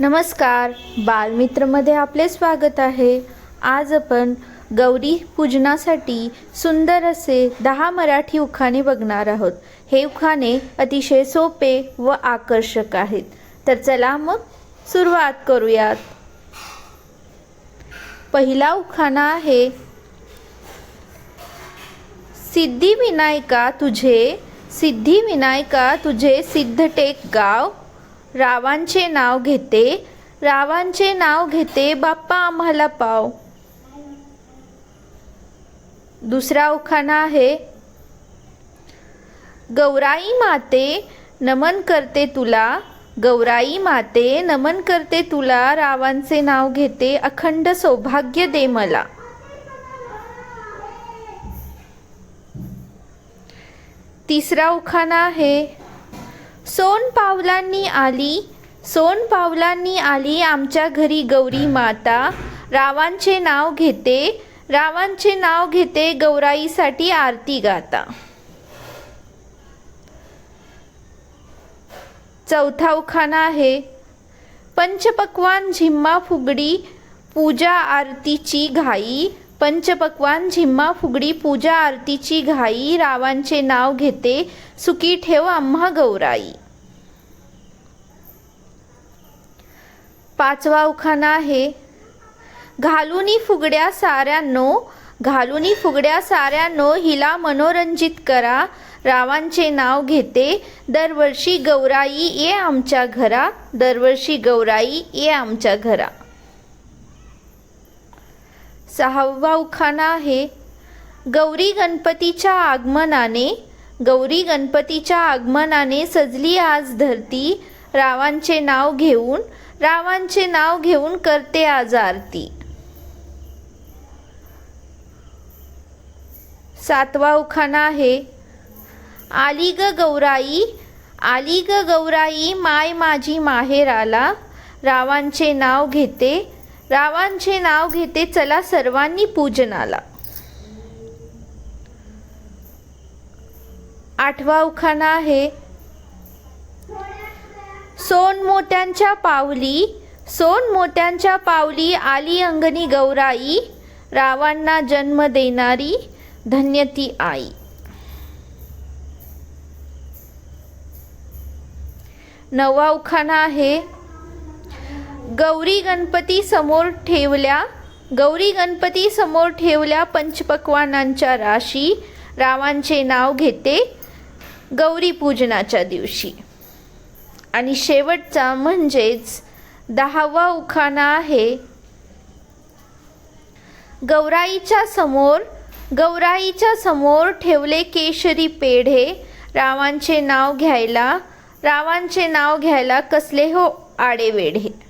नमस्कार. बालमित्रमध्ये आपले स्वागत आहे. आज आपण गौरी पूजनासाठी सुंदर असे दहा मराठी उखाणे बघणार आहोत. हे उखाणे अतिशय सोपे व आकर्षक आहेत. तर चला मग सुरुवात करूयात. पहिला उखाणा आहे सिद्धिविनायका तुझे सिद्धिविनायका तुझे सिद्धटेक गाव रावांचे नाव घेते रावांचे नाव घेते बाप्पा आम्हाला पाव. दुसरा उखाणा आहे गौराई माते नमन करते तुला. गौराई माते नमन करते तुला रावांचे नाव घेते अखंड सौभाग्य दे मला. तिसरा उखाणा आहे सोन पावलांनी आली सोन पावलांनी आली आमच्या घरी गौरी माता. रावांचे नाव घेते रावांचे नाव घेते गौराईसाठी आरती गाता. चौथा उखाणा आहे. पंचपक्वान झिम्मा फुगडी पूजा आरतीची घाई. पंचपक्वान झिम्मा फुगडी पूजा आरतीची घाई. रावांचे नाव घेते सुखी ठेव आम्हा गौराई. पाचवा उखाणा आहे घालुनी फुगड्या साऱ्यांनो घालुनी फुगड्या साऱ्यांनो हिला मनोरंजित करा रावांचे नाव घेते दरवर्षी गौराई ये आमच्या घरा दरवर्षी गौराई ये आमच्या घरा. सहावा उखाणा आहे गौरी गणपतीच्या आगमनाने गौरी गणपतीच्या आगमनाने सजली आज धरती रावांचे नाव घेऊन रावांचे नाव घेऊन करते आज आरती सातवा उखाणा आहे आली ग गौराई आली ग गौराई माय माझी माहेर आला रावांचे नाव घेते रावांचे नाव घेते चला सर्वांनी पूजनाला. आठवा उखाणा आहे सोन मोत्यांच्या पावली सोन मोत्यांच्या पावली आली अंगणी गौराई रावांना जन्म देणारी धन्यती आई. नवा उखाणा आहे. गौरी गणपती समोर ठेवल्या गौरी गणपती समोर ठेवल्या पंचपक्वानांच्या राशी रावांचे नाव घेते गौरी पूजनाच्या दिवशी. आणि शेवटचा म्हणजेच दहावा उखाणा आहे गौराईच्या समोर गौराईच्या समोर ठेवले केशरी पेढे रावांचे नाव घ्यायला रावांचे नाव घ्यायला कसले हो आडेवेढे.